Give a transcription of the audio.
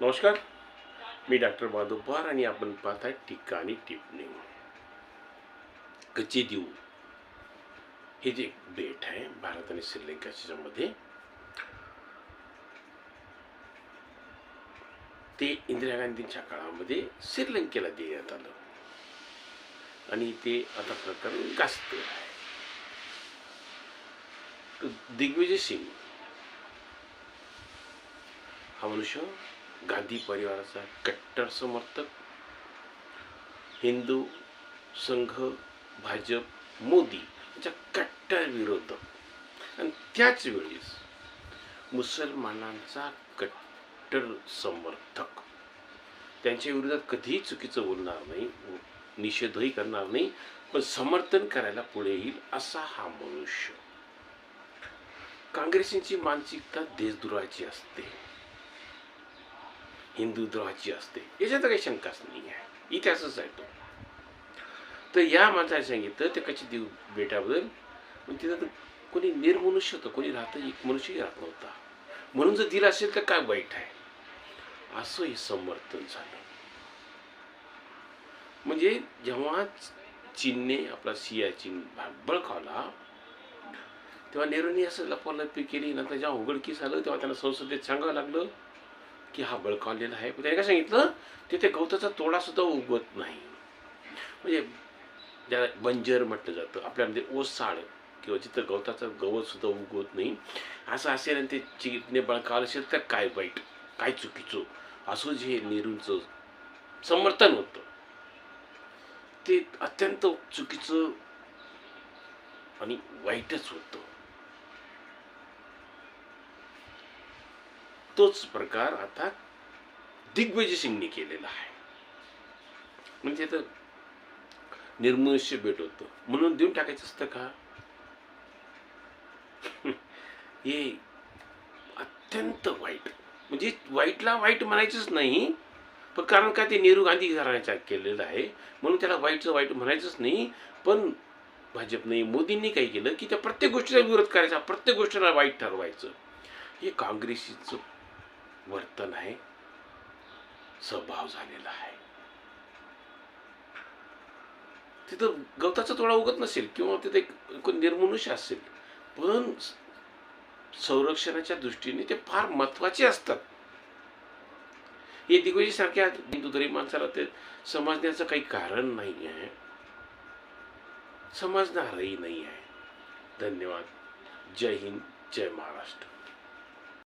नमस्कार. मी डॉक्टर माधुपार आणि आपण पाहताय टीका आणि टिप्पणी कच्चे देऊ. हे जे बेट आहे भारत आणि श्रीलंकाच्या मध्ये ते इंदिरा गांधींच्या काळामध्ये श्रीलंकेला देण्यात आलं. आणि ते आता प्रकरण गाजत आहे दिग्विजय सिंग. हा मनुष्य गांधी परिवाराचा कट्टर समर्थक हिंदू संघ भाजप मोदी यांच्या कट्टर विरोधक. आणि त्याच वेळेस मुसलमानांचा कट्टर समर्थक. त्यांच्या विरोधात कधीही चुकीचं बोलणार नाही निषेधही करणार नाही पण समर्थन करायला पुढे येईल असा हा मनुष्य. काँग्रेसींची मानसिकता देशद्रोहाची असते. हिंदू द्रोहाची असते. याच्यात काही शंकाच नाही आहे. इतिहासच आहे तो. तर या माणसाने सांगितलं ते कशी देऊ बेटाबद्दल तिथं तर कोणी निर्मनुष्य होतं कोणी राहतं एक मनुष्यही राहत नव्हता. म्हणून जर दिला असेल तर काय वाईट आहे? असं हे समर्थन झालं. म्हणजे जेव्हा चीनने आपला सियाचीन भाग बळकावला तेव्हा नेहरूंनी असं लपवालपी केली नंतर जेव्हा उघडकीस आलं तेव्हा त्यांना संसदेत सांगावं लागलं की हा बळकावलेला आहे. त्याने काय सांगितलं? तिथे गवताचा तोडा सुद्धा उगवत नाही. म्हणजे ज्याला बंजर म्हटलं जातं. आपल्यामध्ये ओसाळ किंवा जिथं गवताचं गवत सुद्धा उगवत नाही. असं असेल आणि ते चिकने बळकावलं असेल तर काय वाईट काय चुकीचं? असं जे नेहरूंचं समर्थन होतं. ते अत्यंत चुकीचं आणि वाईटच होतं. तोच प्रकार आता दिग्विजय सिंगने केलेला आहे. म्हणजे तर निर्मनुष्य भेट होतं. म्हणून देऊन टाकायचं असतं का? हे अत्यंत वाईट. म्हणजे वाईटला वाईट म्हणायचंच नाही पण कारण का ते नेहरू गांधी घराण्याच्या केलेलं आहे? म्हणून त्याला वाईटचं वाईट म्हणायचंच नाही पण भाजपने मोदींनी काय केलं की त्या प्रत्येक गोष्टीचा विरोध करायचा प्रत्येक गोष्टीला वाईट ठरवायचं. हे काँग्रेसीचं वर्तन आहे स्वभाव झालेला आहे. तिथं गवताचा तोडा उगत नसेल किंवा तिथे कोण निर्मनुष्य असेल पण संरक्षणाच्या दृष्टीने ते फार महत्त्वाचे असतात. हे दिग्विजय सारख्या हिंदू माणसाला ते समजण्याचं काही कारण नाही आहे समजणारही नाही आहे धन्यवाद. जय हिंद जय महाराष्ट्र.